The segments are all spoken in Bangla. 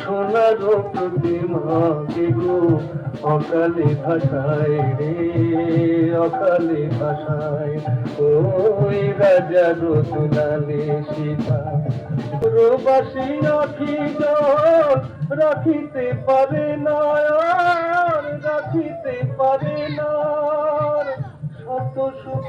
সোনার প্রতিমা কেহু অকালে ভাষায় রে, অকালে ভাষায়। ওই রাজা রতুলালে সীতা প্রবাসী রাখি রাখিতে পারে না রাখিতে পারে না শত সুখ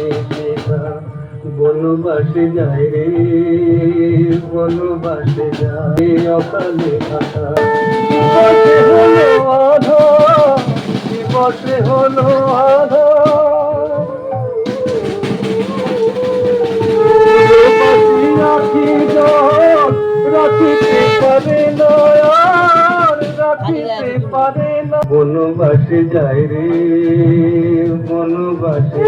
বনবাসে যায় রে, বনবাসে যায় অকালে ভাষা বসে হলো আধা বসে হলো বনবাসে যায় রে, বনবাসে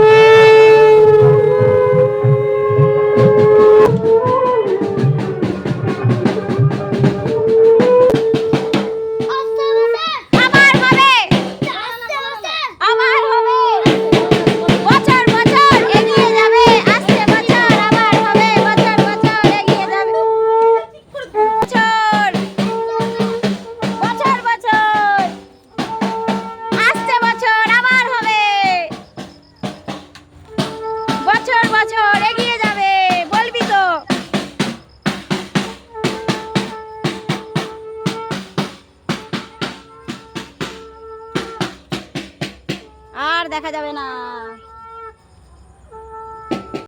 আর দেখা যাবে না।